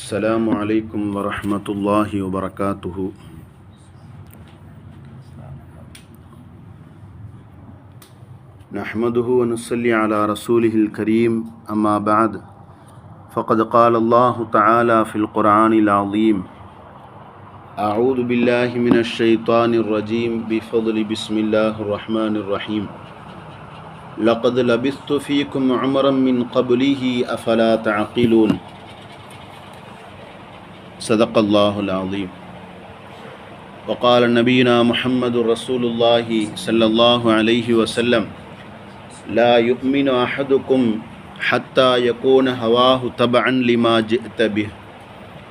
السلام عليكم ورحمة الله وبركاته. نحمده ونصلي على رسوله الكريم أما بعد. فقد قال الله تعالى في القرآن العظيم أعوذ بالله من الشيطان الرجيم بفضل بسم الله الرحمن الرحيم. لقد لبثت فيكم عمرا من قبله أفلا تعقلون؟ صدق الله العظيم. وقال نبينا محمد رسول الله صلى الله عليه وسلم لا يؤمن أحدكم حتى يكون هواه تبعا لما جئت به.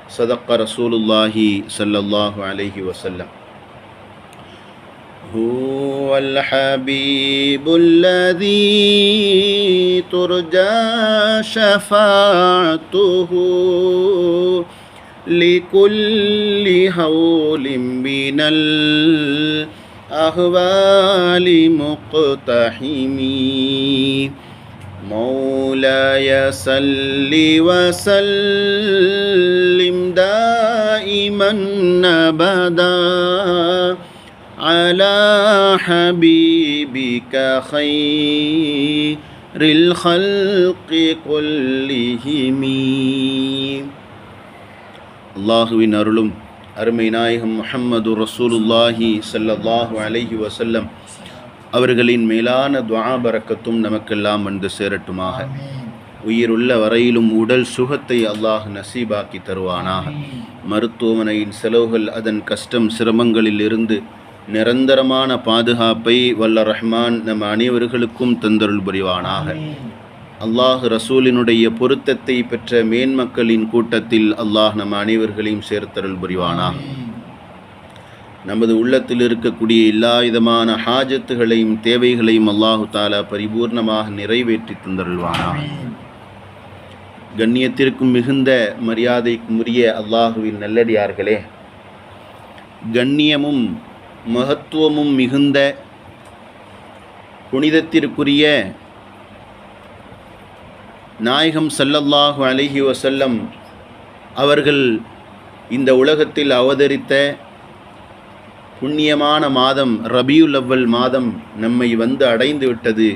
صدق رسول الله صلى الله عليه وسلم. هو الحبيب الذي ترجى شفاعته. لكل هول من الأهوال مقتحم مولاي صل وسلم دائما أبدا على حبيبك خير الخلق كلهم. அல்லாஹுவின் அருளும் அருமை நாயகம் முஹம்மது ரசூலுல்லாஹி ஸல்லல்லாஹு அலஹி வசல்லம் அவர்களின் மேலான துஆ நமக்கெல்லாம் வந்து சேரட்டுமாக. உயிருள்ள வரையிலும் உடல் சுகத்தை அல்லாஹ் நசீபாக்கி தருவானாக. மருத்துவமனையின் செலவுகள் அதன் கஷ்டம் சிரமங்களில் இருந்து நிரந்தரமான பாதுகாப்பை வல்ல ரஹ்மான் நம் அனைவர்களுக்கும் தந்தருள் புரிவானாக. அல்லாஹ் ரசூலினுடைய பொருத்தத்தை பெற்ற மேன்மக்களின் கூட்டத்தில் அல்லாஹ் நம் அனைவர்களையும் சேர்த்தருள் புரிவானா நமது உள்ளத்தில் இருக்கக்கூடிய எல்லா விதமான ஹாஜத்துகளையும் தேவைகளையும் அல்லாஹு தாலா பரிபூர்ணமாக நிறைவேற்றி தந்தருள்வானா கண்ணியத்திற்கும் மிகுந்த மரியாதைக்கும் உரிய அல்லாஹுவின் நல்லடியார்களே கண்ணியமும் மகத்துவமும் மிகுந்த புனிதத்திற்குரிய நாயகம் சல்லல்லாஹு அலஹி வசல்லம் அவர்கள் இந்த உலகத்தில் அவதரித்த புண்ணியமான மாதம் ரபியுல் அவ்வல் மாதம் நம்மை வந்து அடைந்து விட்டது.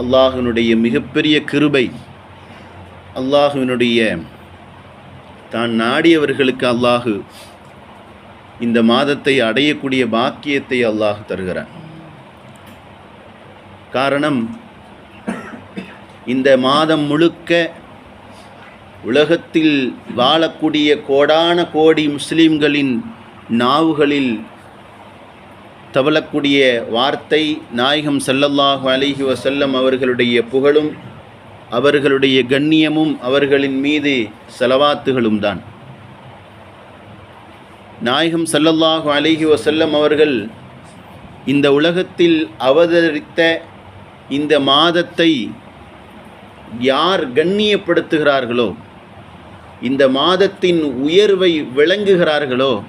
அல்லாஹினுடைய மிகப்பெரிய கிருபை அல்லாஹுவினுடைய தான் நாடியவர்களுக்கு அல்லாஹு இந்த மாதத்தை அடையக்கூடிய பாக்கியத்தை அல்லாஹ் தருகிறான். காரணம் இந்த மாதம் முழுக்க உலகத்தில் வாழக்கூடிய கோடான கோடி முஸ்லீம்களின் நாவுகளில் தவளக்கூடிய வார்த்தை நாயகம் சல்லல்லாஹு அலிஹி வசல்லம் அவர்களுடைய புகழும் அவர்களுடைய கண்ணியமும் அவர்களின் மீது செலவாத்துகளும் தான். நாயகம் சல்லல்லாஹு அலிஹி வசல்லம் அவர்கள் இந்த உலகத்தில் அவதரித்த இந்த மாதத்தை யார் கண்ணியப்படுத்துகிறார்களோ இந்த மாதத்தின் உயர்வை விளங்குகிறார்களோ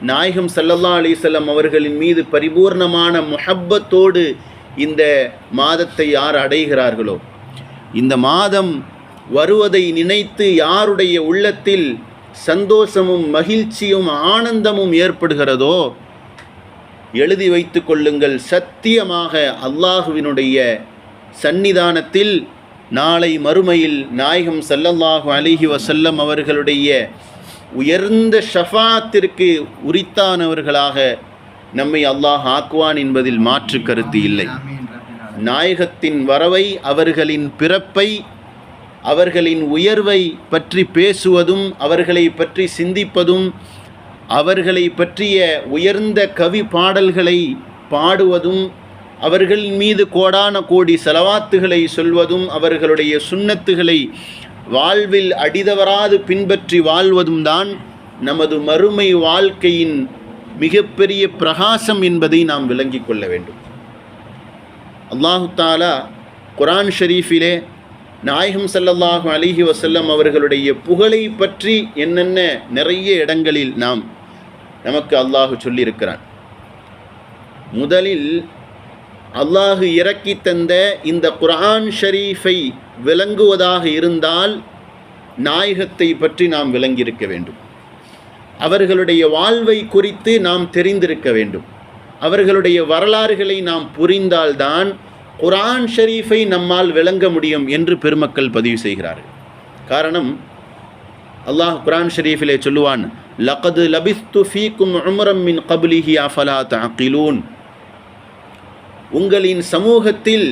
நாயகம் சல்லல்லா அலிசல்லம் அவர்களின் மீது பரிபூர்ணமான முஹப்பத்தோடு இந்த மாதத்தை யார் அடைகிறார்களோ இந்த மாதம் வருவதை நினைத்து யாருடைய உள்ளத்தில் சந்தோஷமும் மகிழ்ச்சியும் ஆனந்தமும் ஏற்படுகிறதோ எழுதி வைத்து கொள்ளுங்கள். சத்தியமாக அல்லாஹுவினுடைய சந்நிதானத்தில் நாளை மறுமையில் நாயகம் சல்லல்லாஹு அலிஹி வசல்லம் அவர்களுடைய உயர்ந்த ஷஃபாத்திற்கு உரித்தானவர்களாக நம்மை அல்லாஹ் ஆக்குவான் என்பதில் மாற்று கருத்து இல்லை. நாயகத்தின் வரவை அவர்களின் பிறப்பை அவர்களின் உயர்வை பற்றி பேசுவதும் அவர்களை பற்றி சிந்திப்பதும் அவர்களை பற்றிய உயர்ந்த கவி பாடல்களை பாடுவதும் அவர்கள் மீது கோடான கோடி செலவாத்துகளை சொல்வதும் அவர்களுடைய சுண்ணத்துகளை வாழ்வில் அடிதவராது பின்பற்றி வாழ்வதும் தான் நமது மறுமை வாழ்க்கையின் மிகப்பெரிய பிரகாசம் என்பதை நாம் விளங்கிக் கொள்ள வேண்டும். அல்லாஹு தாலா குரான் ஷரீஃபிலே நாயகம் சல்லல்லாஹு அலிஹி வசல்லம் அவர்களுடைய புகழை பற்றி என்னென்ன நிறைய இடங்களில் நாம் நமக்கு அல்லாஹு சொல்லியிருக்கிறான். முதலில் அல்லாஹு இறக்கி தந்த இந்த குரான் ஷரீஃபை விளங்குவதாக இருந்தால் நாயகத்தை பற்றி நாம் விளங்கியிருக்க வேண்டும். அவர்களுடைய வாழ்வை குறித்து நாம் தெரிந்திருக்க வேண்டும். அவர்களுடைய வரலாறுகளை நாம் புரிந்தால்தான் குரான் ஷரீஃபை நம்மால் விளங்க முடியும் என்று பெருமக்கள் பதிவு செய்கிறார்கள். காரணம் அல்லாஹ் குரான் ஷரீஃபிலே சொல்லுவான் லகது லபிஸ்து ஃபீக்கும் உமரம் மின் கபுலிஹி அஃபலா தாக்கிலூன் உங்களின் சமூகத்தில்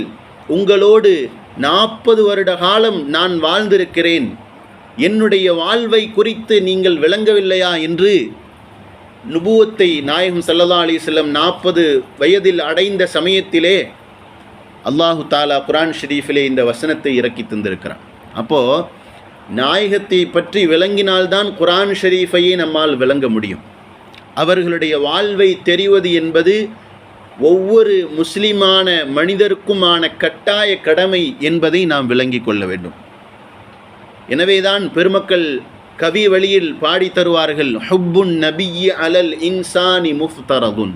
உங்களோடு நாற்பது வருட காலம் நான் வாழ்ந்திருக்கிறேன். என்னுடைய வாழ்வை குறித்து நீங்கள் விளங்கவில்லையா என்று நுபுவத்தை நாயகம் சல்லா அலிஸ்லம் நாற்பது வயதில் அடைந்த சமயத்திலே அல்லாஹு தாலா குரான் ஷெரீஃபிலே இந்த வசனத்தை இறக்கி தந்திருக்கிறான். அப்போது நாயகத்தை பற்றி விளங்கினால்தான் குரான் ஷெரீஃபையே நம்மால் விளங்க முடியும். அவர்களுடைய வாழ்வை தெரிவது என்பது ஒவ்வொரு முஸ்லிமான மனிதருக்குமான கட்டாய கடமை என்பதை நாம் விளங்கிக் கொள்ள வேண்டும். எனவேதான் பெருமக்கள் கவி வழியில் பாடி தருவார்கள் ஹுப்புன் நபியி அலல் இன்சானி முஃப்தரதுன்.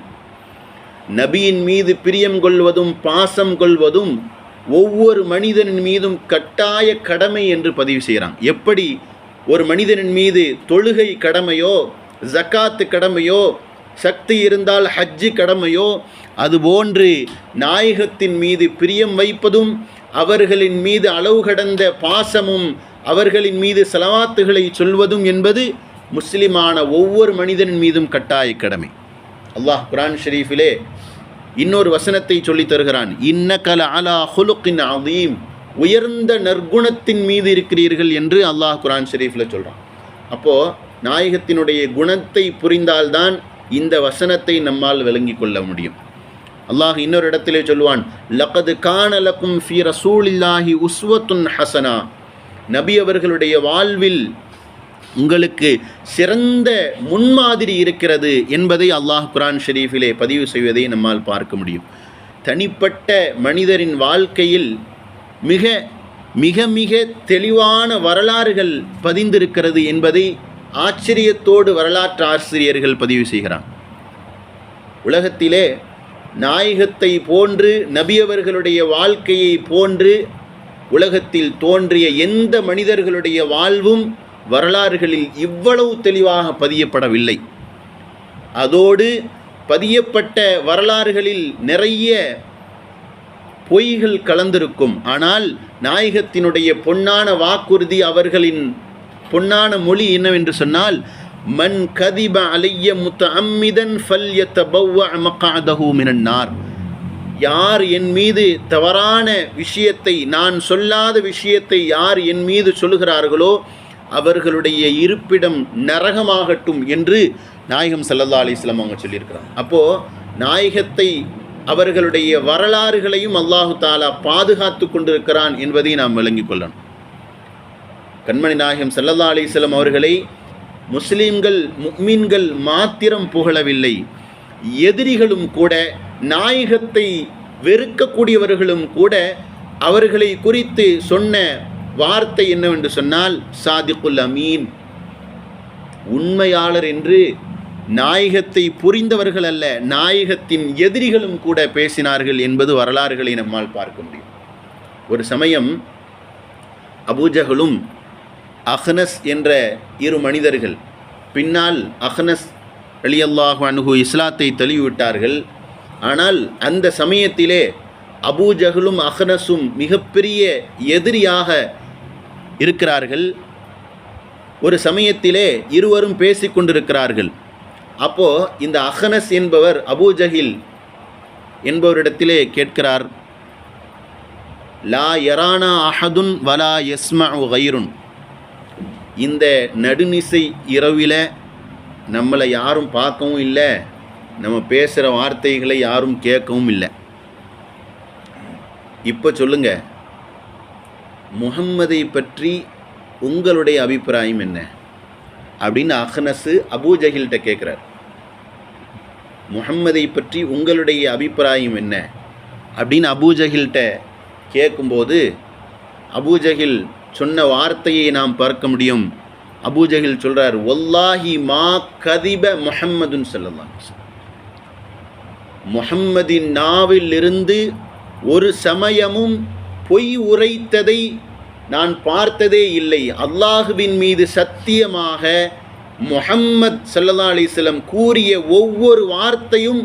நபியின் மீது பிரியம் கொள்வதும் பாசம் கொள்வதும் ஒவ்வொரு மனிதனின் மீதும் கட்டாய கடமை என்று பதிவு செய்கிறான் எப்படி ஒரு மனிதனின் மீது தொழுகை கடமையோ ஜக்காத்து கடமையோ சக்தி இருந்தால் ஹஜ்ஜு கடமையோ அதுபோன்று நாயகத்தின் மீது பிரியம் வைப்பதும் அவர்களின் மீது அளவு கடந்த பாசமும் அவர்களின் மீது செலவாத்துகளை சொல்வதும் என்பது முஸ்லிமான ஒவ்வொரு மனிதனின் மீதும் கட்டாய கடமை. அல்லாஹ் குரான் ஷெரீஃபிலே இன்னொரு வசனத்தை சொல்லித் தருகிறான். இன்னகல அலா ஹுலுக்கின் அதீம் உயர்ந்த நற்குணத்தின் மீது இருக்கிறீர்கள் என்று அல்லாஹ் குரான் ஷெரீஃபில் சொல்கிறான் அப்போது நாயகத்தினுடைய குணத்தை புரிந்தால்தான் இந்த வசனத்தை நம்மால் விளங்கிக் கொள்ள முடியும். அல்லாஹ் இன்னொரு இடத்திலே சொல்லுவான் லக்கது கானலக்கும் ஃபி ரசூலில்லாஹி உஸ்வத்துன் ஹசனா. நபி அவர்களுடைய வாழ்வில் உங்களுக்கு சிறந்த முன்மாதிரி இருக்கிறது என்பதை அல்லாஹ் குரான் ஷெரீஃபிலே பதிவு செய்வதை நம்மால் பார்க்க முடியும். தனிப்பட்ட மனிதரின் வாழ்க்கையில் மிக மிக மிக தெளிவான வரலாறுகள் பதிந்திருக்கிறது என்பதை ஆச்சரியத்தோடு வரலாற்று ஆசிரியர்கள் பதிவு செய்கிறான் உலகத்திலே நாயகத்தை போன்று நபியவர்களுடைய வாழ்க்கையை போன்று உலகத்தில் தோன்றிய எந்த மனிதர்களுடைய வாழ்வும் வரலாறுகளில் இவ்வளவு தெளிவாக பதியப்படவில்லை. அதோடு பதியப்பட்ட வரலாறுகளில் நிறைய பொய்கள் கலந்திருக்கும். ஆனால் நாயகத்தினுடைய பொன்னான வாக்குறுதி அவர்களின் பொன்னான மொழி என்னவென்று சொன்னால் மன் கதிப அலைய முத்த அம்மிதன் ஃபல் அமக்காதகு மினன்னார். யார் என் மீது தவறான விஷயத்தை நான் சொல்லாத விஷயத்தை யார் என் மீது சொல்லுகிறார்களோ அவர்களுடைய இருப்பிடம் நரகமாகட்டும் என்று நாயகம் சல்லல்லா அலிஸ்லாம் அவங்க சொல்லியிருக்கிறாங்க. அப்போது நாயகத்தை அவர்களுடைய வரலாறுகளையும் அல்லாஹு தாலா பாதுகாத்து கொண்டிருக்கிறான் என்பதை நாம் விளங்கிக் கொள்ளணும். கண்மணி நாயகம் செல்லல்லா அலிஸ்லாம் அவர்களை முஸ்லீம்கள் முக்மீன்கள் மாத்திரம் புகழவில்லை. எதிரிகளும் கூட நாயகத்தை வெறுக்கக்கூடியவர்களும் கூட அவர்களை குறித்து சொன்ன வார்த்தை என்னவென்று சொன்னால் சாதிக்குல் அமீன். உண்மையாளர் என்று நாயகத்தை புரிந்தவர்கள் அல்ல நாயகத்தின் எதிரிகளும் கூட பேசினார்கள் என்பது வரலாறுகளை நம்மால் பார்க்க முடியும். ஒரு சமயம் அபூஜகளும் அஹ்னஸ் என்ற இரு மனிதர்கள். பின்னால் அஹ்னஸ் அலியல்லாஹு அனுகு இஸ்லாத்தை தழுவிவிட்டார்கள் ஆனால் அந்த சமயத்திலே அபூஜகளும் அஹ்னஸும் மிகப்பெரிய எதிரியாக இருக்கிறார்கள். ஒரு சமயத்திலே இருவரும் பேசிக்கொண்டிருக்கிறார்கள் அப்போது இந்த அஹ்னஸ் என்பவர் அபூஜஹில் என்பவரிடத்திலே கேட்கிறார் லா யரானா அஹதுன் வலா யஸ்மா கைருன். இந்த நடுநிசை இரவில் நம்மளை யாரும் பார்க்கவும் இல்லை நம்ம பேசுகிற வார்த்தைகளை யாரும் கேட்கவும் இல்லை. இப்போ சொல்லுங்க முகம்மதை பற்றி உங்களுடைய அபிப்பிராயம் என்ன? அப்படின்னு அஹ்னஸு அபூஜஹில்கிட்ட கேட்குறார் முகம்மதை பற்றி உங்களுடைய அபிப்பிராயம் என்ன? அப்படின்னு அபூஜஹில்கிட்ட கேட்கும்போது அபூஜஹில் சொன்ன வார்த்தையை நாம் பார்க்க முடியும். அபூஜகில் சொல்கிறார் ஒல்லாஹி மா கதிப முஹம்மதுன்னு சொல்லலாம் முஹம்மதின் நாவிலிருந்து ஒரு சமயமும் பொய் உரைத்ததை நான் பார்த்ததே இல்லை. அல்லாஹுவின் மீது சத்தியமாக முஹம்மத் சல்லா அலிஸ்லம் கூறிய ஒவ்வொரு வார்த்தையும்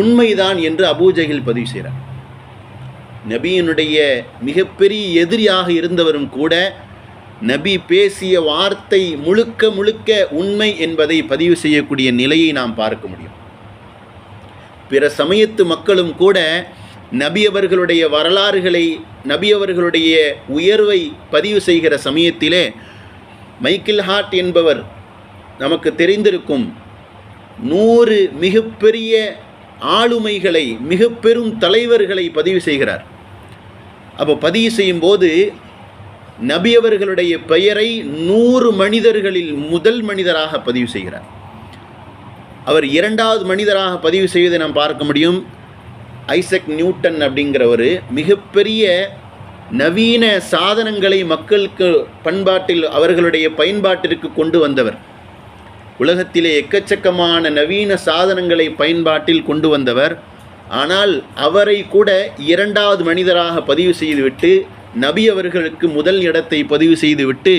உண்மைதான் என்று அபூஜகில் பதிவு செய்கிறார். நபியினுடைய மிகப்பெரிய எதிரியாக இருந்தவரும் கூட நபி பேசிய வார்த்தை முழுக்க முழுக்க உண்மை என்பதை பதிவு செய்யக்கூடிய நிலையை நாம் பார்க்க முடியும். பிற சமயத்து மக்களும் கூட நபி அவர்களுடைய வரலாறுகளை நபி அவர்களுடைய உயர்வை பதிவு செய்கிற சமயத்திலே மைக்கேல் ஹார்ட் என்பவர் நமக்கு தெரிந்திருக்கும் நூறு மிகப்பெரிய ஆளுமைகளை மிக பெரும் தலைவர்களை பதிவு செய்கிறார். அப்போ பதிவு செய்யும்போது நபி அவர்களுடைய பெயரை நூறு மனிதர்களில் முதல் மனிதராக பதிவு செய்கிறார். அவர் இரண்டாவது மனிதராக பதிவு செய்வதை நாம் பார்க்க முடியும். ஐசக் நியூட்டன் அப்படிங்கிறவர் மிகப்பெரிய நவீன சாதனங்களை மக்களுக்கு பண்பாட்டில் அவர்களுடைய பயன்பாட்டிற்கு கொண்டு வந்தவர். உலகத்திலே எக்கச்சக்கமான நவீன சாதனங்களை பயன்பாட்டில் கொண்டு வந்தவர். ஆனால் அவரை கூட இரண்டாவது மனிதராக பதிவு செய்துவிட்டு நபி அவர்களுக்கு முதல் இடத்தை பதிவு செய்துவிட்டு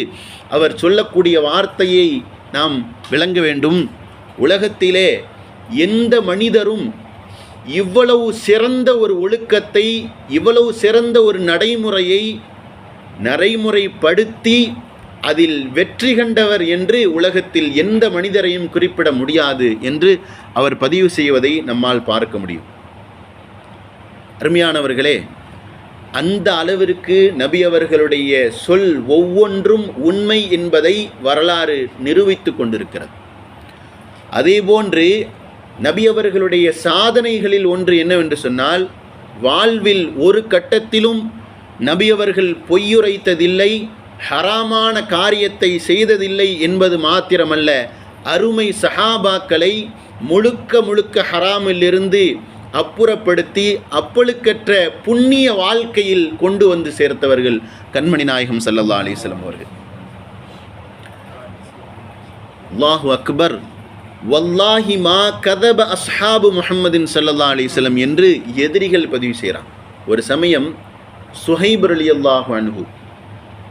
அவர் சொல்லக்கூடிய வார்த்தையை நாம் விளங்க வேண்டும். உலகத்திலே எந்த மனிதரும் இவ்வளவு சிறந்த ஒரு ஒழுக்கத்தை இவ்வளவு சிறந்த ஒரு நடைமுறையை நடைமுறைப்படுத்தி அதில் வெற்றி கண்டவர் என்று உலகத்தில் எந்த மனிதரையும் குறிப்பிட முடியாது என்று அவர் பதிவு செய்வதை நம்மால் பார்க்க முடியும். அருமையானவர்களே அந்த அளவிற்கு நபி அவர்களுடைய சொல் ஒவ்வொன்றும் உண்மை என்பதை வரலாறு நிரூபித்து கொண்டிருக்கிறது. அதேபோன்று நபி அவர்களுடைய சாதனைகளில் ஒன்று என்னவென்று சொன்னால் வாழ்வில் ஒரு கட்டத்திலும் நபி அவர்கள் பொய்யுரைத்ததில்லை ஹராமான காரியத்தை செய்ததில்லை என்பது மாத்திரமல்ல. அருமை சஹாபாக்களை முழுக்க முழுக்க ஹராமிலிருந்து அப்புறப்படுத்தி அப்பழுக்கற்ற புண்ணிய வாழ்க்கையில் கொண்டு வந்து சேர்த்தவர்கள் கண்மணி நாயகம் சல்லல்லா அலிஸ்லம் அவர்கள். அல்லாஹு அக்பர் வல்லாஹி மா கதப அஸ்ஹாபு முஹம்மதின் சல்லல்லா அலிஸ்லம் என்று எதிரிகள் பதிவு செய்கிறான். ஒரு சமயம் சுஹைபர் அலி அல்லாஹு அனுகு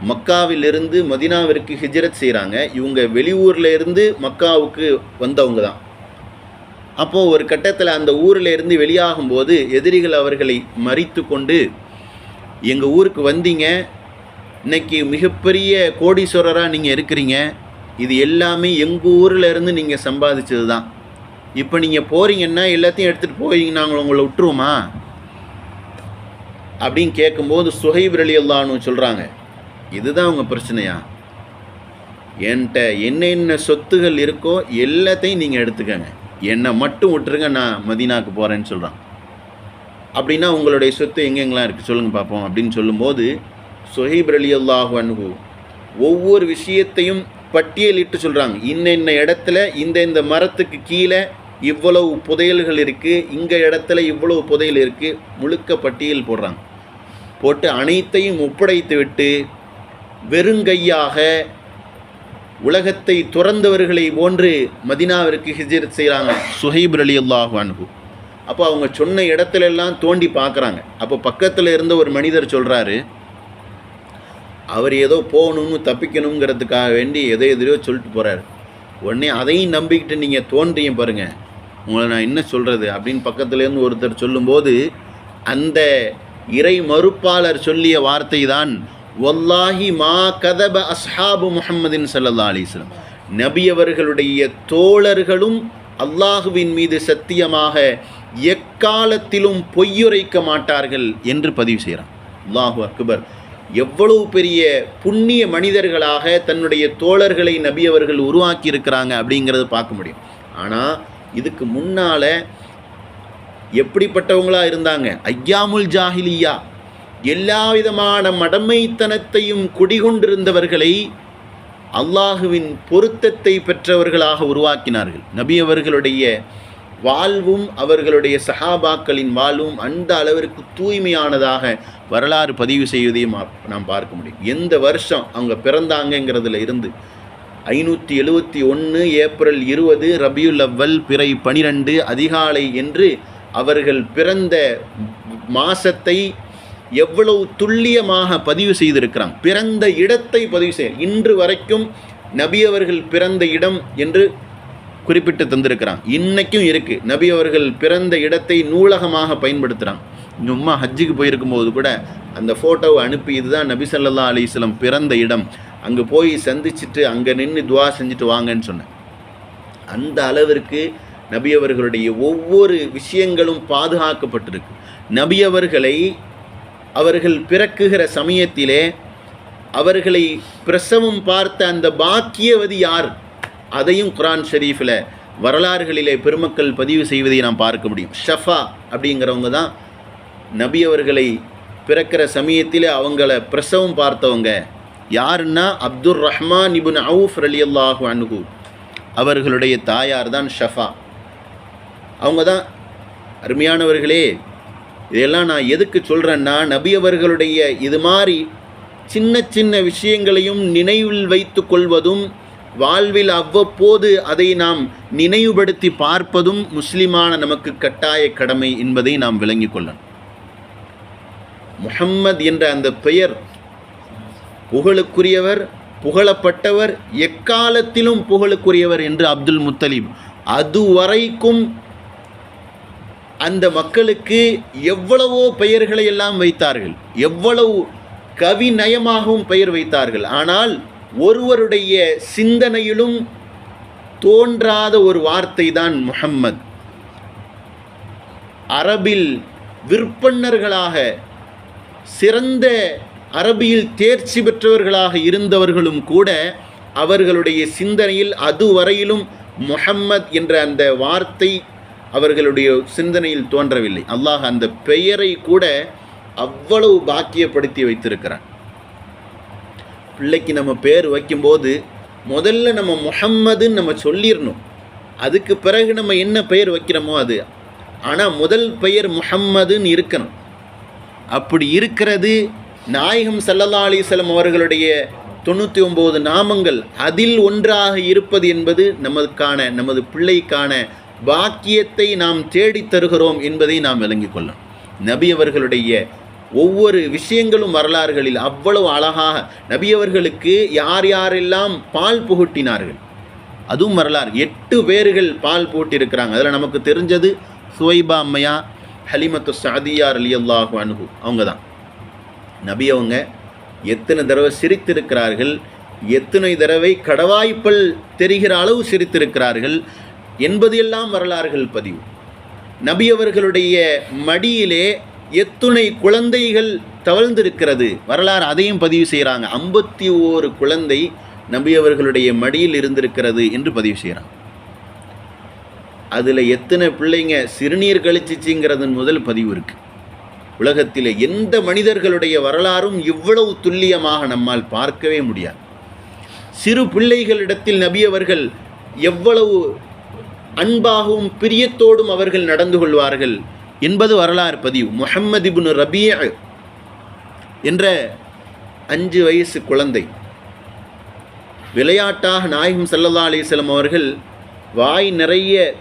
மக்காவிலிருந்து மதினாவிற்கு ஹிஜ்ரத் செய்கிறாங்க இவங்க வெளியூரில் இருந்து மக்காவுக்கு வந்தவங்க தான். அப்போது ஒரு கட்டத்தில் அந்த ஊரில் இருந்து வெளியாகும்போது எதிரிகள் அவர்களை மறித்து கொண்டு எங்கள் ஊருக்கு வந்தீங்க. இன்னைக்கு மிகப்பெரிய கோடீஸ்வரராக நீங்கள் இருக்கிறீங்க. இது எல்லாமே எங்கள் ஊரில் இருந்து நீங்கள் சம்பாதிச்சது தான். இப்போ நீங்கள் போகிறீங்கன்னா எல்லாத்தையும் எடுத்துகிட்டு போவீங்க நாங்கள் உங்களை விட்டுருவோமா? அப்படின்னு கேட்கும்போது சுஹைப் அலி அல்லான்னு சொல்கிறாங்க இதுதான் அவங்க பிரச்சனையா? என்கிட்ட என்னென்ன சொத்துகள் இருக்கோ எல்லாத்தையும் நீங்கள் எடுத்துக்கங்க. என்னை மட்டும் விட்டுருங்க நான் மதினாவுக்கு போகிறேன்னு சொல்கிறான் அப்படின்னா உங்களுடைய சொத்து எங்கெங்கெல்லாம் இருக்குது சொல்லுங்கள் பார்ப்போம் அப்படின்னு சொல்லும்போது சொஹீப் அலி அல்லாஹு அன்ஹு ஒவ்வொரு விஷயத்தையும் பட்டியலிட்டு சொல்கிறாங்க இன்ன இடத்துல இந்த இந்த மரத்துக்கு கீழே இவ்வளவு புதையல்கள் இருக்குது இங்கே இடத்துல இவ்வளவு புதையல் இருக்குது முழுக்க பட்டியல் போடுறாங்க. போட்டு அனைத்தையும் ஒப்படைத்து விட்டு வெறுங்கையாக உலகத்தை துறந்தவர்களை போன்று மதினாவிற்கு ஹிஜ்ரத் செய்கிறாங்க. சுஹைப் அலி அல்லாஹ் அனுகு அப்போ அவங்க சொன்ன இடத்துல எல்லாம் தோண்டி பார்க்குறாங்க. அப்போ பக்கத்தில் இருந்த ஒரு மனிதர் சொல்கிறாரு அவர் ஏதோ போகணும்னு தப்பிக்கணுங்கிறதுக்காக வேண்டி எதோ எதிரையோ சொல்லிட்டு போகிறாரு உடனே அதையும் நம்பிக்கிட்டு நீங்கள் தோன்றியும் பாருங்கள் உங்களை நான் என்ன சொல்கிறது அப்படின்னு பக்கத்துலேருந்து ஒருத்தர் சொல்லும்போது அந்த இறை மறுப்பாளர் சொல்லிய வார்த்தை தான் வல்லாஹி மா கதப அஸ்ஹாபு முஹம்மதின் சல்லா அலிஸ்லாம் நபி அவர்களுடைய தோழர்களும் அல்லாஹுவின் மீது சத்தியமாக எக்காலத்திலும் பொய்யுரைக்க மாட்டார்கள் என்று பதிவு செய்கிறான். அல்லாஹு அக்பர் எவ்வளவு பெரிய புண்ணிய மனிதர்களாக தன்னுடைய தோழர்களை நபி அவர்கள் உருவாக்கி இருக்கிறாங்க அப்படிங்கிறத பார்க்க முடியும். ஆனால் இதுக்கு முன்னால் எப்படிப்பட்டவங்களாக இருந்தாங்க? ஐயாமுல் ஜாஹிலியா. எல்லா விதமான மடமைத்தனத்தையும் குடிகொண்டிருந்தவர்களை அல்லாஹுவின் பொருத்தத்தை பெற்றவர்களாக உருவாக்கினார்கள். நபி அவர்களுடைய வாழ்வும் அவர்களுடைய சஹாபாக்களின் வாழ்வும் அந்த அளவிற்கு தூய்மையானதாக வரலாறு பதிவு செய்வதையும் நாம் பார்க்க முடியும். எந்த வருஷம் அவங்க பிறந்தாங்கங்கிறதுல இருந்து ஐநூற்றி எழுவத்தி ஒன்று ஏப்ரல் இருபது ரபியுல் அவ்வல் பிறை பனிரெண்டு அதிகாலை என்று அவர்கள் பிறந்த மாசத்தை எவ்வளவு துல்லியமாக பதிவு செய்திருக்கிறாங்க பிறந்த இடத்தை பதிவு செய்ய. இன்று வரைக்கும் நபி அவர்கள் பிறந்த இடம் என்று குறிப்பிட்டு தந்திருக்கிறான். இன்னைக்கும் இருக்கு. நபி அவர்கள் பிறந்த இடத்தை நூலகமாக பயன்படுத்துகிறான் சும்மா ஹஜ்ஜுக்கு போயிருக்கும்போது கூட அந்த ஃபோட்டோவை அனுப்பி இதுதான் நபி சல்லா அலிஸ்லம் பிறந்த இடம். அங்கே போய் சந்திச்சுட்டு அங்கே நின்று துவா செஞ்சுட்டு வாங்கன்னு சொன்னேன். அந்த அளவிற்கு நபி அவர்களுடைய ஒவ்வொரு விஷயங்களும் பாதுகாக்கப்பட்டிருக்கு. நபி அவர்கள் பிறக்குகிற சமயத்திலே அவர்களை பிரசவம் பார்த்த அந்த பாக்கியவதி யார்? அதையும் குரான் ஷெரீஃபில் வரலாறுகளிலே பெருமக்கள் பதிவு செய்வதை நாம் பார்க்க முடியும். ஷஃபா அப்படிங்கிறவங்க தான் நபி அவர்களை பிறக்கிற சமயத்தில் அவங்கள பிரசவம் பார்த்தவங்க. யாருன்னா அப்துர் ரஹ்மான் இபுன் அவுஃப் அலி அல்லாஹு அனுகு அவர்களுடைய தாயார் தான் ஷஃபா. அவங்க தான் அருமையானவர்களே இதெல்லாம் நான் எதுக்கு சொல்கிறேன்னா நபியவர்களுடைய இது மாதிரி சின்ன சின்ன விஷயங்களையும் நினைவில் வைத்து கொள்வதும் வாழ்வில் அவ்வப்போது அதை நாம் நினைவுபடுத்தி பார்ப்பதும் முஸ்லிமான நமக்கு கட்டாய கடமை என்பதை நாம் விளங்கிக் கொள்ளணும். முஹம்மத் என்ற அந்த பெயர் புகழுக்குரியவர் புகழப்பட்டவர் எக்காலத்திலும் புகழுக்குரியவர் என்று அப்துல் முத்தலீப். அதுவரைக்கும் அந்த மக்களுக்கு எவ்வளவோ பெயர்களை எல்லாம் வைத்தார்கள். எவ்வளவு கவிநயமாகவும் பெயர் வைத்தார்கள். ஆனால் ஒருவருடைய சிந்தனையிலும் தோன்றாத ஒரு வார்த்தை தான் முஹம்மத். அரபில் விற்பன்னர்களாக சிறந்த அரபியில் தேர்ச்சி பெற்றவர்களாக இருந்தவர்களும் கூட அவர்களுடைய சிந்தனையில் அதுவரையிலும் முஹம்மத் என்ற அந்த வார்த்தை அவர்களுடைய சிந்தனையில் தோன்றவில்லை. அல்லாஹ் அந்த பெயரை கூட அவ்வளவு பாக்கியப்படுத்தி வைத்திருக்கிறான். பிள்ளைக்கு நம்ம பேர் வைக்கும்போது முதல்ல நம்ம முஹம்மதுன்னு நம்ம சொல்லிடணும் அதுக்கு பிறகு நம்ம என்ன பெயர் வைக்கிறோமோ அது. ஆனால் முதல் பெயர் முஹம்மதுன்னு இருக்கணும். அப்படி இருக்கிறது நாயகம் சல்லல்லா அலிசலம் அவர்களுடைய தொண்ணூற்றி ஒம்பது நாமங்கள் அதில் ஒன்றாக இருப்பது என்பது நமக்கான நமது பிள்ளைக்கான பாக்கியத்தை நாம் தேடித் தருகிறோம் என்பதை நாம் விளங்கிக் கொள்ளணும். நபி அவர்களுடைய ஒவ்வொரு விஷயங்களும் வரலாறுகளில் அவ்வளவு அழகாக நபி அவர்களுக்கு யார் யாரெல்லாம் பால் புகட்டினார்கள்? அதுவும் வரலாறு. எட்டு பேர்கள் பால் போட்டிருக்கிறாங்க அதில் நமக்கு தெரிஞ்சது சுவைபா அம்மையா ஹலிமத்து சாதியார் அலி அல்லாஹு அனுகு அவங்க தான். நபி அவங்க எத்தனை தடவை சிரித்திருக்கிறார்கள் எத்தனை தடவை கடவாய்ப்பல் தெரிகிற அளவு சிரித்திருக்கிறார்கள் என்பதெல்லாம் வரலாறுகள் பதிவு. நபி அவர்களுடைய மடியிலே எத்துணை குழந்தைகள் தவழ்ந்திருக்கிறது. வரலாறு அதையும் பதிவு செய்கிறாங்க. ஐம்பத்தி ஓரு குழந்தை நபி அவர்களுடைய மடியில் இருந்திருக்கிறது என்று பதிவு செய்கிறாங்க. அதில் எத்தனை பிள்ளைங்க சிறுநீர் கழிச்சிச்சிங்கிறதன் முதல் பதிவு இருக்குது உலகத்தில் எந்த மனிதர்களுடைய வரலாறும் இவ்வளவு துல்லியமாக நம்மால் பார்க்கவே முடியாது. சிறு பிள்ளைகளிடத்தில் நபி அவர்கள் எவ்வளவு அன்பாகவும் பிரியத்தோடும் அவர்கள் நடந்து கொள்வார்கள் என்பது வரலாறு பதிவு. முஹம்மது இபுன் ரபிய என்ற அஞ்சு வயசு குழந்தை. விளையாட்டாக நாயகம் சல்லல்லா அலிஸ்லம் அவர்கள் வாய் நிறைய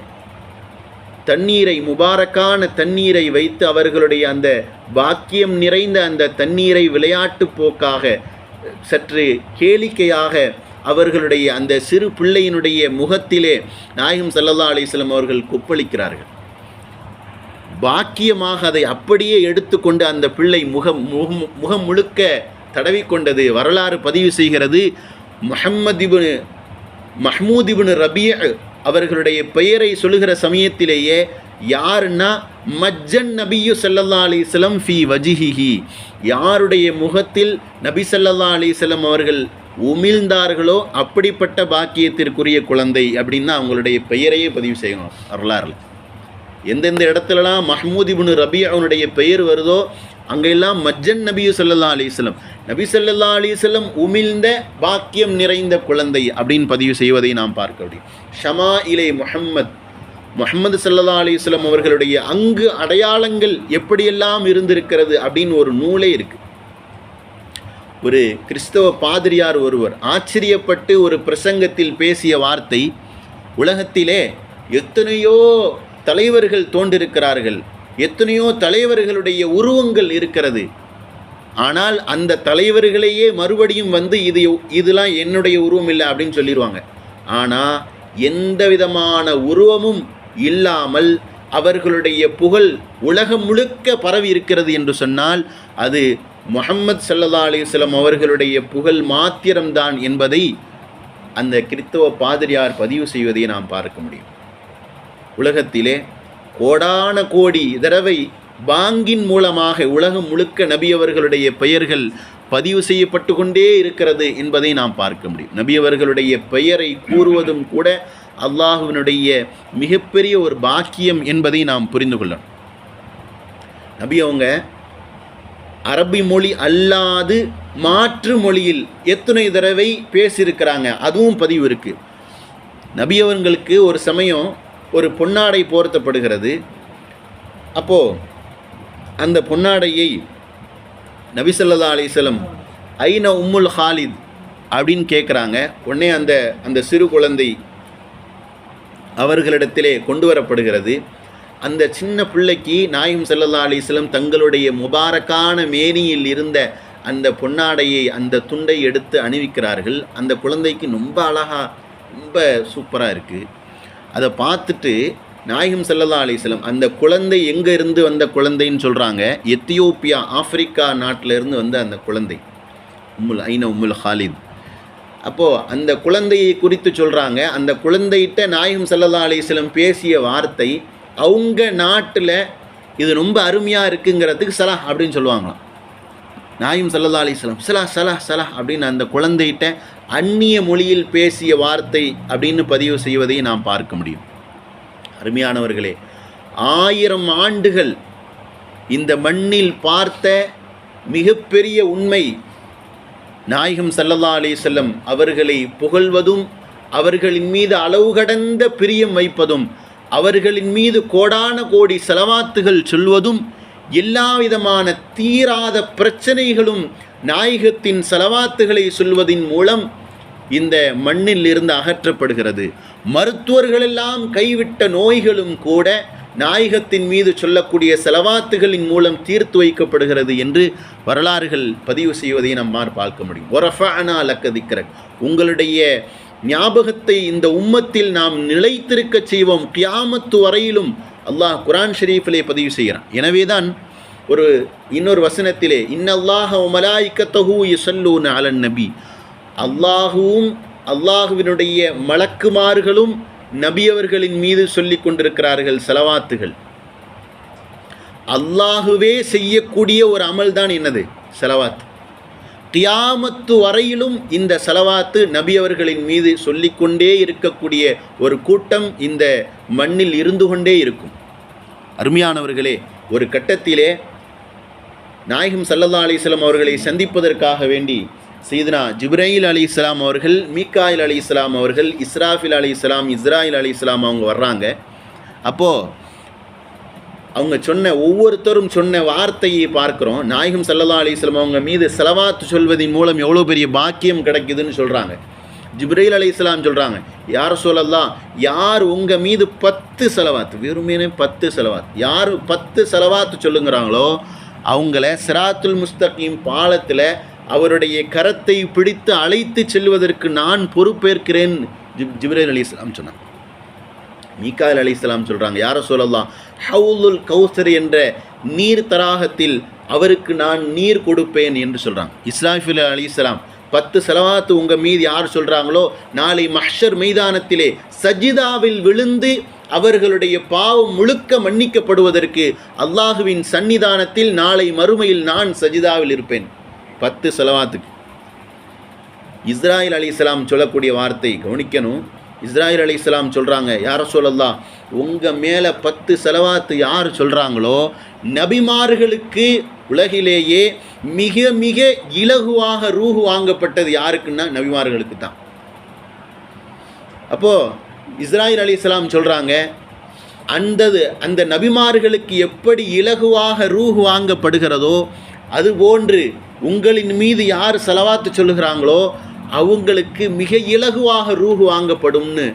தண்ணீரை முபாரக்கான தண்ணீரை வைத்து அவர்களுடைய அந்த பாக்கியம் நிறைந்த அந்த தண்ணீரை விளையாட்டு போக்காக சற்று கேளிக்கையாக அவர்களுடைய அந்த சிறு பிள்ளையினுடைய முகத்திலே நாயகம் சல்லல்லா அலிஸ்லம் அவர்கள் கொப்பளிக்கிறார்கள். பாக்கியமாக அதை அப்படியே எடுத்துக்கொண்டு அந்த பிள்ளை முகம் முகம் முகம் முழுக்க தடவிக்கொண்டது வரலாறு பதிவு செய்கிறது. முஹம்மது மஹமூதிபுனு ரபிய அவர்களுடைய பெயரை சொல்லுகிற சமயத்திலேயே யாருன்னா மஜ்ஜன் நபியு சல்லல்லா அலிஸ்லம் ஃபி வஜிஹிஹி. யாருடைய முகத்தில் நபி சல்லல்லா அலிஸ்லம் அவர்கள் உமிழ்ந்தார்களோ அப்படிப்பட்ட பாக்கியத்திற்குரிய குழந்தை அப்படின்னா அவங்களுடைய பெயரையே பதிவு செய்யணும் வரலாறுல. எந்தெந்த இடத்துலலாம் மஹ்மூத் ரபி அவனுடைய பெயர் வருதோ அங்கெல்லாம் மஜ்ஜன் நபியு சல்லல்லா அலிஸ்லம் நபி சல்லல்லா அலிஸ்லம் உமிழ்ந்த பாக்கியம் நிறைந்த குழந்தை அப்படின்னு பதிவு செய்வதை நாம் பார்க்க முடியும். ஷமா இலை முஹம்மத் முஹம்மது சல்லல்லா அலிஸ்லம் அவர்களுடைய அங்கு அடையாளங்கள் எப்படியெல்லாம் இருந்திருக்கிறது அப்படின்னு ஒரு நூலே இருக்குது ஒரு கிறிஸ்தவ பாதிரியார் ஒருவர் ஆச்சரியப்பட்டு ஒரு பிரசங்கத்தில் பேசிய வார்த்தை உலகத்திலே எத்தனையோ தலைவர்கள் தோன்றிருக்கிறார்கள் எத்தனையோ தலைவர்களுடைய உருவங்கள் இருக்கிறது. ஆனால் அந்த தலைவர்களையே மறுபடியும் வந்து இது இதெல்லாம் என்னுடைய உருவம் இல்லை அப்படின்னு சொல்லிடுவாங்க ஆனால் எந்த விதமான உருவமும் இல்லாமல் அவர்களுடைய புகழ் உலகம் முழுக்க பரவி இருக்கிறது என்று சொன்னால் அது முகம்மது சல்லா அலிஸ்லம் அவர்களுடைய புகழ் மாத்திரம்தான் என்பதை அந்த கிறித்தவ பாதிரியார் பதிவு செய்வதை நாம் பார்க்க முடியும். உலகத்திலே கோடான கோடி தடவை பாங்கின் மூலமாக உலகம் முழுக்க நபி அவர்களுடைய பெயர்கள் பதிவு செய்யப்பட்டு கொண்டே இருக்கிறது என்பதை நாம் பார்க்க முடியும். நபி அவர்களுடைய பெயரை கூறுவதும் கூட அல்லாஹுவினுடைய மிகப்பெரிய ஒரு பாக்கியம் என்பதை நாம் புரிந்து கொள்ளணும். நபி அவங்க அரபி மொழி அல்லாது மாற்று மொழியில் எத்தனை தடவை பேசியிருக்கிறாங்க அதுவும் பதிவு இருக்குது நபி அவர்களுக்கு ஒரு சமயம் ஒரு பொன்னாடை போர்த்தப்படுகிறது. அப்போது அந்த பொன்னாடையை நபி ஸல்லல்லாஹு அலைஹி ஐன உம்முல் ஹாலித்? அப்படின்னு கேட்குறாங்க உடனே அந்த அந்த சிறு குழந்தை அவர்களிடத்திலே கொண்டு வரப்படுகிறது அந்த சின்ன பிள்ளைக்கு நாயும் செல்லல்லா அலிஸ்லம் தங்களுடைய முபாரக்கான மேனியில் இருந்த அந்த பொன்னாடையை அந்த துண்டை எடுத்து அணிவிக்கிறார்கள். அந்த குழந்தைக்கு ரொம்ப அழகா ரொம்ப சூப்பராக இருக்குது அதை பார்த்துட்டு நாயகம் செல்லல்லா அலிஸ்லம் அந்த குழந்தை எங்கே இருந்து வந்த குழந்தைன்னு சொல்கிறாங்க எத்தியோப்பியா ஆப்பிரிக்கா நாட்டிலேருந்து வந்த அந்த குழந்தை. உம்முல் ஐன உம்முல் ஹாலித். அப்போது அந்த குழந்தையை குறித்து சொல்கிறாங்க அந்த குழந்தைகிட்ட நாயகம் ஸல்லல்லாஹு அலிஸ்லம் பேசிய வார்த்தை அவங்க நாட்டில் இது ரொம்ப அருமையாக இருக்குங்கிறதுக்கு சலா அப்படின்னு சொல்லுவாங்களாம். நாயும் சல்லல்லா அலிஸ்லாம் சலா சலா சலா அப்படின்னு அந்த குழந்தைகிட்ட அந்நிய மொழியில் பேசிய வார்த்தை அப்படின்னு பதிவு செய்வதை நாம் பார்க்க முடியும். அருமையானவர்களே ஆயிரம் ஆண்டுகள் இந்த மண்ணில் பார்த்த மிகப்பெரிய உண்மை நாயகம் சல்லல்லா அலிசல்லம் அவர்களை புகழ்வதும் அவர்களின் மீது அளவு கடந்த பிரியம் வைப்பதும் அவர்களின் மீது கோடான கோடி செலவாத்துகள் சொல்வதும் எல்லா விதமான தீராத பிரச்சனைகளும் நாயகத்தின் செலவாத்துகளை சொல்வதின் மூலம் இந்த மண்ணில் இருந்து அகற்றப்படுகிறது. மருத்துவர்களெல்லாம் கைவிட்ட நோய்களும் கூட நாயகத்தின் மீது சொல்லக்கூடிய செலவாத்துகளின் மூலம் தீர்த்து வைக்கப்படுகிறது என்று வரலாறுகள் பதிவு செய்வதை நம்மால் பார்க்க முடியும். ஒரஃபானா லக்கதிக்கிறக் உங்களுடைய ஞாபகத்தை இந்த உம்மத்தில் நாம் நிலைத்திருக்கச் செய்வோம். கியாமத்து வரையிலும் அல்லாஹ் குரான் ஷெரீஃபிலே பதிவு செய்கிறான். எனவேதான் ஒரு இன்னொரு வசனத்திலே இன்னல்லாஹ மலாய்க்கத்தஹூ யுசல்லூன அலன் நபி. அல்லாஹுவும் அல்லாஹுவினுடைய மலக்குமார்களும் நபியவர்களின் மீது சொல்லிக் கொண்டிருக்கிறார்கள் செலவாத்துகள். அல்லாஹுவே செய்யக்கூடிய ஒரு அமல் தான் என்னது? செலவாத்து. கியாமத்து வரையிலும் இந்த செலவாத்து நபியவர்களின் மீது சொல்லிக்கொண்டே இருக்கக்கூடிய ஒரு கூட்டம் இந்த மண்ணில் இருந்து கொண்டே இருக்கும். அருமையானவர்களே ஒரு கட்டத்திலே நாயகம் சல்லல்லா அலிஸ்லாம் அவர்களை சந்திப்பதற்காக வேண்டி சீதனா ஜிப்ரையில் அலி இஸ்லாம் அவர்கள் மீக்காயில் அலி இஸ்லாம் அவர்கள் இஸ்ராஃபில் அலி இஸ்லாம் இஸ்ராயில் அலி இஸ்லாம் அவங்க வர்றாங்க. அப்போது அவங்க சொன்ன ஒவ்வொருத்தரும் சொன்ன வார்த்தையை பார்க்குறோம். நாயகம் சல்லல்லா அலிஸ்லாம் அவங்க மீது செலவாத்து சொல்வதன் மூலம் எவ்வளோ பெரிய பாக்கியம் கிடைக்குதுன்னு சொல்கிறாங்க ஜிப்ரைல் அலி இஸ்லாம் சொல்கிறாங்க யார் சொல்லலாம் யார் உங்கள் மீது பத்து செலவாத்து வெறுமனே பத்து செலவாத் யார் பத்து செலவாத்து சொல்லுங்கிறாங்களோ அவங்கள சிராத்துல் முஸ்தகிம் பாலத்தில் அவருடைய கரத்தை பிடித்து அழைத்து செல்வதற்கு நான் பொறுப்பேற்கிறேன் ஜிப் ஜிப்ரேல் அலி இஸ்லாம் சொன்னாங்க மீகாயில் அலி இஸ்லாம் சொல்கிறாங்க யாரை சொல்லலாம் ஹவுலுல் கௌசர் என்ற நீர் தராகத்தில் அவருக்கு நான் நீர் கொடுப்பேன் என்று சொல்கிறாங்க இஸ்லாஃபில் அலி இஸ்லாம் பத்து செலவாத்து உங்கள் மீது யார் சொல்கிறாங்களோ நாளை மஹ்ஷர் மைதானத்திலே சஜிதாவில் விழுந்து அவர்களுடைய பாவம் முழுக்க மன்னிக்கப்படுவதற்கு அல்லாஹுவின் சன்னிதானத்தில் நாளை மறுமையில் நான் சஜிதாவில் இருப்பேன். பத்து செலவாத்துக்கு. இஸ்ராயில் அலி இஸ்லாம் சொல்லக்கூடிய வார்த்தை கவனிக்கணும். இஸ்ராயில் அலி இஸ்லாம் சொல்கிறாங்க யார சொல்லலாம் உங்கள் மேலே பத்து செலவாத்து யார் சொல்கிறாங்களோ நபிமார்களுக்கு உலகிலேயே மிக மிக இலகுவாக ரூஹு வாங்கப்பட்டது யாருக்குன்னா நபிமார்களுக்கு தான். அப்போது இஸ்ராயில் அலி இஸ்லாம் சொல்கிறாங்க அந்தது அந்த நபிமார்களுக்கு எப்படி இலகுவாக ரூஹு வாங்கப்படுகிறதோ அதுபோன்று உங்களின் மீது யார் செலவாத்து சொல்லுகிறாங்களோ அவங்களுக்கு மிக இலகுவாக ரூஹு வாங்கப்படும்னு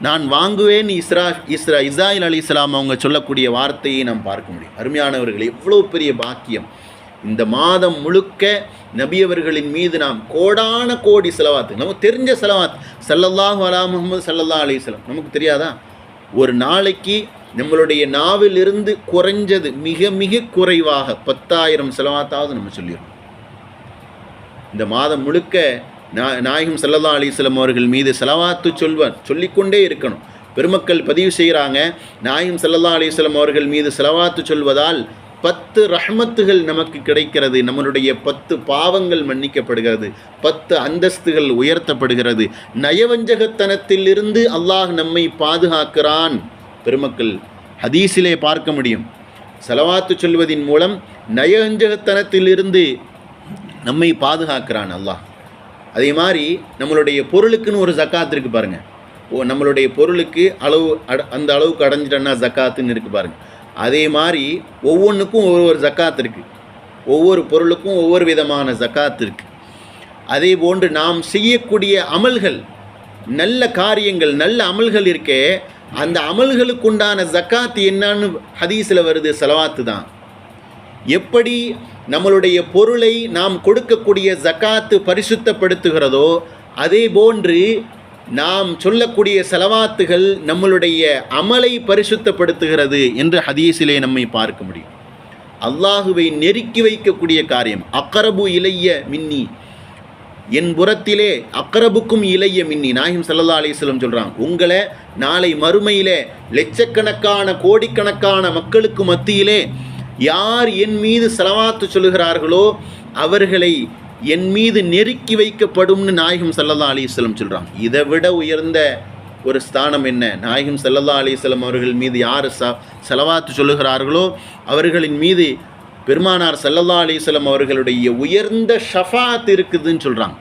நான் வாங்குவேன் இஸ்ரா இஸ்ரா இஸ்ராயில் அலி இஸ்லாம் அவங்க சொல்லக்கூடிய வார்த்தையை நாம் பார்க்க முடியும். அருமையானவர்கள் எவ்வளோ பெரிய பாக்கியம். இந்த மாதம் முழுக்க நபியவர்களின் மீது நாம் கோடான கோடி செலவாத்து நமக்கு தெரிஞ்ச செலவாத் சல்லல்லாஹு அலா முகமது சல்லல்லா அலிஸ்லாம் நமக்கு தெரியாதா? ஒரு நாளைக்கு நம்மளுடைய நாவிலிருந்து குறைஞ்சது மிக மிக குறைவாக பத்தாயிரம் செலவாத்தாவது நம்ம சொல்லிடுறோம். இந்த மாதம் முழுக்க நா நாயகம் செல்லதா அலிஸ்லம் அவர்கள் மீது செலவாத்து சொல்வார் சொல்லிக்கொண்டே இருக்கணும். பெருமக்கள் பதிவு செய்கிறாங்க நாயகம் செல்லதா அலிஸ்லம் அவர்கள் மீது செலவாத்து சொல்வதால் பத்து ரஹமத்துகள் நமக்கு கிடைக்கிறது நம்மளுடைய பத்து பாவங்கள் மன்னிக்கப்படுகிறது பத்து அந்தஸ்துகள் உயர்த்தப்படுகிறது. நயவஞ்சகத்தனத்திலிருந்து அல்லாஹ் நம்மை பாதுகாக்கிறான். பெருமக்கள் ஹதீஸிலே பார்க்க முடியும். செலவாத்து சொல்வதின் மூலம் நயஞ்சகத்தனத்திலிருந்து நம்மை பாதுகாக்கிறான் அல்லாஹ். அதே மாதிரி நம்மளுடைய பொருளுக்குன்னு ஒரு ஜக்காத் இருக்குது பாருங்கள் ஓ நம்மளுடைய பொருளுக்கு அளவு அட அந்த அளவுக்கு அடைஞ்சிட்டோன்னா ஜக்காத்துன்னு இருக்குது பாருங்கள் அதே மாதிரி ஒவ்வொன்றுக்கும் ஒவ்வொரு ஜக்காத் இருக்குது ஒவ்வொரு பொருளுக்கும் ஒவ்வொரு விதமான ஜக்காத் இருக்குது அதே போன்று நாம் செய்யக்கூடிய அமல்கள் நல்ல காரியங்கள் நல்ல அமல்கள் இருக்கே அந்த அமல்களுக்கு உண்டான ஜக்காத் என்னன்னு ஹதீஸில் வருது செலவாத்து தான். எப்படி நம்மளுடைய பொருளை நாம் கொடுக்கக்கூடிய ஜக்காத்து பரிசுத்தப்படுத்துகிறதோ அதே போன்று நாம் சொல்லக்கூடிய செலவாத்துகள் நம்மளுடைய அமலை பரிசுத்தப்படுத்துகிறது என்று ஹதீஸிலே நம்மை பார்க்க முடியும். அல்லாஹுவை நெருக்கி வைக்கக்கூடிய காரியம் அக்கரபு இளைய மின்னி என் புறத்திலே அக்கரபுக்கும் இளைய மின்னி. நாயும் சல்லா அலிஸ்லம் சொல்கிறான் உங்களை நாளை மறுமையிலே லட்சக்கணக்கான கோடிக்கணக்கான மக்களுக்கு மத்தியிலே யார் என் மீது செலவாத்து சொல்லுகிறார்களோ அவர்களை என் மீது நெருக்கி வைக்கப்படும்னு நாயகம் சல்லல்லா அலிஸ்லம் சொல்கிறான் இதை விட உயர்ந்த ஒரு ஸ்தானம் என்ன? நாயகம் சல்லல்லா அலிஸ்லம் அவர்கள் மீது யார் ச செலவாத்து சொல்லுகிறார்களோ அவர்களின் மீது பெருமானார் சல்லல்லா அலிஸ்லம் அவர்களுடைய உயர்ந்த ஷஃபாத் இருக்குதுன்னு சொல்கிறாங்க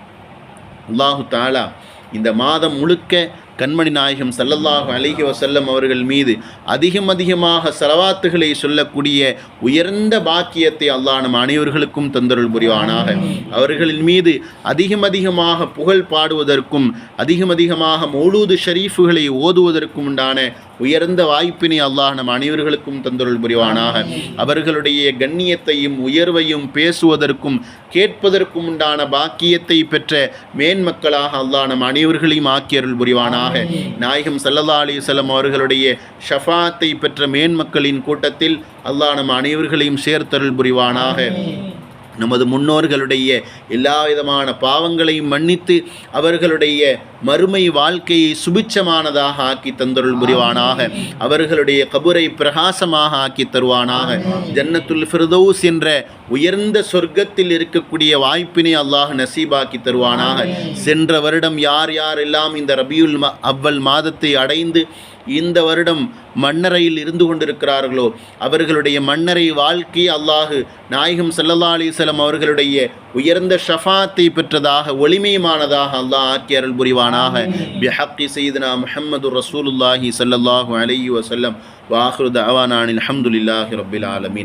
அல்லாஹு தாலா இந்த மாதம் முழுக்க கண்மணி நாயகம் சல்லல்லாஹு அலிஹி வசல்லம் அவர்கள் மீது அதிகம் அதிகமாக செலவாத்துகளை சொல்லக்கூடிய உயர்ந்த பாக்கியத்தை அல்லாஹ் நம் அனைவர்களுக்கும் தந்தருள் புரிவானாக. அவர்களின் மீது அதிகம் அதிகமாக புகழ் பாடுவதற்கும் அதிகம் அதிகமாக மௌலூது ஷரீஃபுகளை ஓதுவதற்கும் உண்டான உயர்ந்த வாய்ப்பினை அல்லாஹ் நம் அனைவர்களுக்கும் தந்தருள் புரிவானாக. அவர்களுடைய கண்ணியத்தையும் உயர்வையும் பேசுவதற்கும் கேட்பதற்கும் உண்டான பாக்கியத்தை பெற்ற மேன்மக்களாக அல்லாஹ் நம் அனைவர்களையும் ஆக்கியருள் புரிவானாக. நாயகம் சல்லல்லா அலிசல்லம் அவர்களுடைய ஷஃபாத்தை பெற்ற மேன்மக்களின் கூட்டத்தில் அல்லாஹ் நம் அனைவர்களையும் சேர்த்தருள் புரிவானாக. நமது முன்னோர்களுடைய எல்லா விதமான பாவங்களையும் மன்னித்து அவர்களுடைய மறுமை வாழ்க்கையை சுபிச்சமானதாக ஆக்கி தந்தருள் புரிவானாக. அவர்களுடைய கபுரை பிரகாசமாக ஆக்கி தருவானாக. ஜன்னத்துல் ஃபிர்தௌஸ் என்ற உயர்ந்த சொர்க்கத்தில் இருக்கக்கூடிய வாய்ப்பினை அல்லாஹ் நசீபாக்கி தருவானாக. சென்ற வருடம் யார் யாரெல்லாம் இந்த ரபியுல் ம அவ்வல் மாதத்தை அடைந்து இந்த வருடம் மன்னரையில் இருந்து கொண்டிருக்கிறார்களோ? அவர்களுடைய மன்னரை வாழ்க்கை அல்லாஹு நாயகம் சல்லல்லா அலிசலம் அவர்களுடைய உயர்ந்த ஷஃபாத்தை பெற்றதாக ஒளிமயமானதாக அல்லாஹ் ஆக்கி அருள் புரிவானாக. பிஹக்கி செய்தனா முஹம்மது ரசூலுல்லாஹி சல்லல்லாஹு அலைஹி வசல்லம் வாஹ்ரு தவானானில் அஹமதுல்லாஹி ரபில் ஆலமீன்.